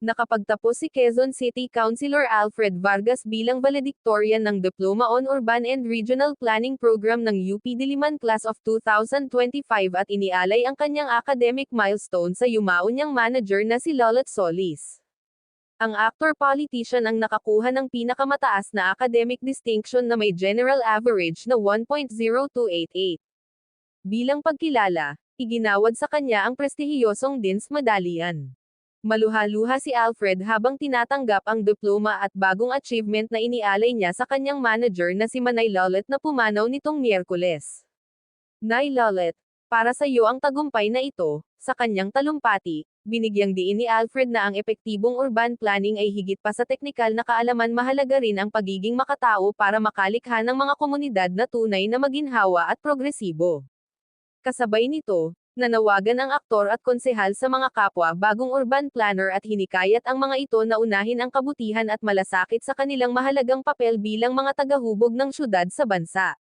Nakapagtapos si Quezon City Councilor Alfred Vargas bilang valedictorian ng Diploma on Urban and Regional Planning Program ng UP Diliman Class of 2025 at inialay ang kanyang academic milestone sa yumaon niyang manager na si Lolet Solis. Ang actor-politician ang nakakuha ng pinakamataas na academic distinction na may general average na 1.0288. Bilang pagkilala, iginawad sa kanya ang prestihiyosong DINS Medallion. Maluha-luha si Alfred habang tinatanggap ang diploma at bagong achievement na inialay niya sa kanyang manager na si Manay Lolet na pumanaw nitong Miyerkules. Nay Lolet, para sa iyo ang tagumpay na ito, sa kanyang talumpati, binigyang diin ni Alfred na ang epektibong urban planning ay higit pa sa teknikal na kaalaman mahalaga rin ang pagiging makatao para makalikha ng mga komunidad na tunay na maginhawa at progresibo. Kasabay nito, nanawagan ang aktor at konsehal sa mga kapwa bagong urban planner at hinikayat ang mga ito na unahin ang kabutihan at malasakit sa kanilang mahalagang papel bilang mga tagahubog ng syudad sa bansa.